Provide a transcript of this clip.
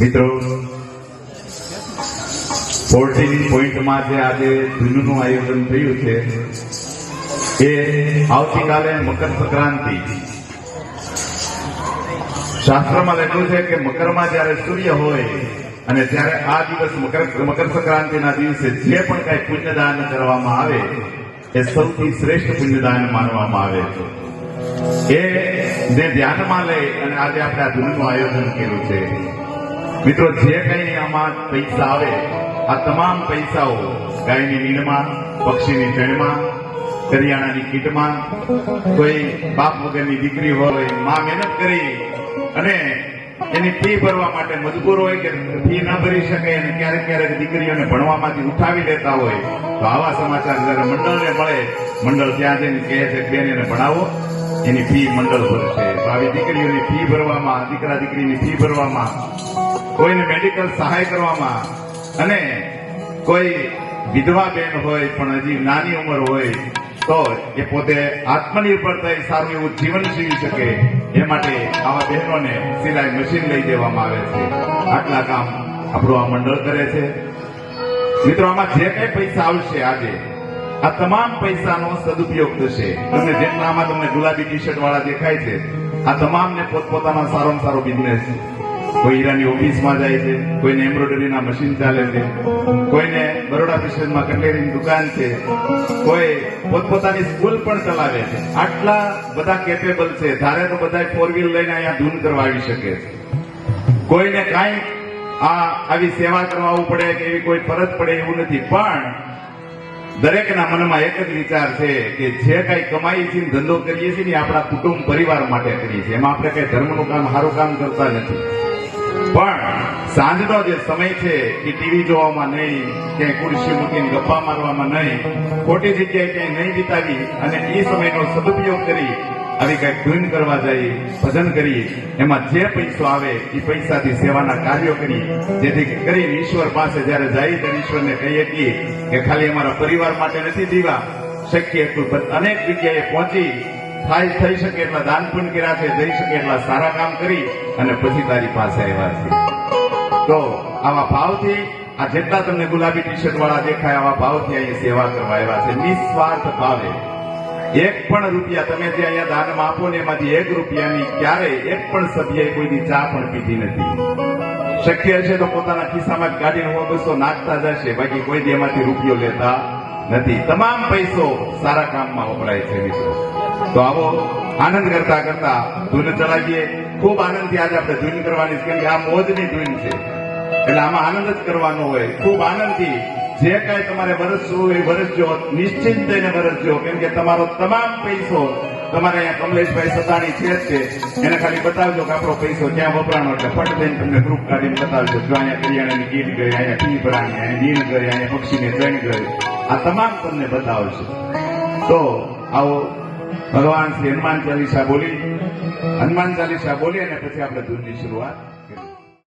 મિત્રો ફોર્ટીન પોઈન્ટમાં જે આજે ધૂનનું આયોજન થયું છે, એ આવતીકાલે મકર સંક્રાંતિ. શાસ્ત્રમાં લખ્યું છે કે મકરમાં જ્યારે સૂર્ય હોય અને જ્યારે આ દિવસ મકર મકર સંક્રાંતિના દિવસે જે પણ કઈ પુણ્યદાન કરવામાં આવે, એ સૌથી શ્રેષ્ઠ પુણ્યદાન માનવામાં આવે છે. એ ને ધ્યાનમાં લઈ અને આજે આપણે આ ધૂનનું આયોજન કર્યું છે. મિત્રો, જે કઈ આમાં પૈસા આવે, આ તમામ પૈસાઓ ગાયની નીણમાં, પક્ષીની જણમાં કરિયાણાની કીટમાં, કોઈ બાપ વગરની દીકરી હોય, માં મહેનત કરી અને એની ફી ભરવા માટે મજબૂર હોય કે ફી ન ભરી શકે અને ક્યારેક ક્યારેક દીકરીઓને ભણવામાંથી ઉઠાવી લેતા હોય, તો આવા સમાચાર જયારે મંડળને મળે, મંડળ ત્યાં જઈને કહે છે, બેન, એને ભણાવો. એની ફી મંડળ ભરશે. તો આવી દીકરીઓની ફી ભરવામાં, દીકરા દીકરીની ફી ભરવામાં કોઈને મેડિકલ સહાય કરવામાં અને કોઈ વિધવા બેન હોય, પણ હજી નાની ઉંમર હોય, તો એ પોતે આત્મનિર્ભર થઈ સારું એવું જીવન જીવી શકે એ માટે આવા બહેનોને સિલાઈ મશીન લઈ દેવામાં આવે છે. આટલા કામ આપણું આ મંડળ કરે છે. મિત્રો, આમાં જે કઈ પૈસા આવશે આજે, આ તમામ પૈસાનો સદુપયોગ થશે. તમને આમાં તમને ગુલાબી ટી શર્ટ વાળા દેખાય છે, આ તમામને પોતપોતાનો સારામાં સારો બિઝનેસ કોઈ હીરાની ઓફિસમાં જાય છે, કોઈને એમ્બ્રોઇડરીના મશીન ચાલે છે, કોઈને બરોડા ફિશરમાં કટલેરીની દુકાન છે, કોઈ પોતપોતાની સ્કૂલ પણ ચલાવે છે. આટલા બધા કેપેબલ છે. ધારે તો બધા ફોર વ્હીલ લઈને અહીંયા ધૂન કરવા આવી શકે છે. કોઈને કાંઈ આ આવી સેવા કરવા પડે કે એવી કોઈ ફરજ પડે એવું નથી. પણ દરેકના મનમાં એક જ વિચાર છે કે જે કઈ કમાઈ છે ધંધો કરીએ છીએ ને આપણા કુટુંબ પરિવાર માટે કરીએ છીએ. એમાં આપણે કઈ ધર્મનું કામ, સારું કામ કરતા નથી. પણ સાંજનો જે સમય છે એ ટીવી જોવામાં નહીં, ક્યાંય ખુરશી મૂકીને ગપ્પા મારવામાં નહીં, ખોટી જગ્યાએ ક્યાંય નહીં વિતાવી અને એ સમયનો સદુપયોગ કરી આવી કઈ ધૂન કરવા જઈ, ભજન કરી, એમાં જે પૈસો આવે એ પૈસાથી સેવાના કાર્યો કરી, જેથી કરીને ઈશ્વર પાસે જયારે જાય ત્યારે ઈશ્વરને કહીએ છીએ કે ખાલી અમારા પરિવાર માટે નથી દીવા, શક્ય એટલું અનેક જગ્યાએ પહોંચી થાય, થઈ શકે એટલા દાન પણ કર્યા છે, થઈ શકે એટલા સારા કામ કરી અને પછી તારી પાસે આવ્યા છે. તો આવા ભાવથી, આ જેટલા તમને ગુલાબી ટી શર્ટ વાળા દેખાય, આવા ભાવથી અહીંયા સેવા કરવા આવ્યા છે. નિસ્વાર્થ ભાવે. એક પણ રૂપિયા તમે જે અહીંયા દાનમાં આપો ને એમાંથી એક રૂપિયાની ક્યારેય એક પણ સભ્યએ કોઈની ચા પણ પીધી નથી. શક્ય છે તો પોતાના ખિસ્સામાં ગાડી હો બસો નાખતા જશે. બાકી કોઈ એમાંથી રૂપિયો લેતા નથી. તમામ પૈસો સારા કામમાં વપરાય છે મિત્રો. તો આવો આનંદ કરતા કરતા ધૂન ચલાવીએ. ખૂબ આનંદથી આજે આપણે ધૂન કરવાની છે આ મોજની ધૂન છે. એટલે આમાં આનંદ જ કરવાનો હોય. ખૂબ આનંદથી જે કાંઈ તમારે વરસવું એ વરસજો નિશ્ચિંત થઈને વરસજો કેમ કે તમારો તમામ પૈસો તમારે અહીંયા કમલેશભાઈ સતાણી છે જ છે. એને ખાલી બતાવજો કે આપણો પૈસો ક્યાં વપરાણો એટલે ફટ થઈને તમને ગ્રુપ કાઢીને બતાવજો. જો અહીંયા કરિયાણાની કીટ ગઈ, અહીંયા ટી ભરાણી અહીંયા નીણ ગઈ, અહીંયા પક્ષીને ત્રણ ગઈ. આ તમામ તમને બતાવશે. તો આવો ભગવાન શ્રી હનુમાન ચાલીસા બોલી, હનુમાન ચાલીસા બોલી અને પછી આપણે ધૂનની શરૂઆત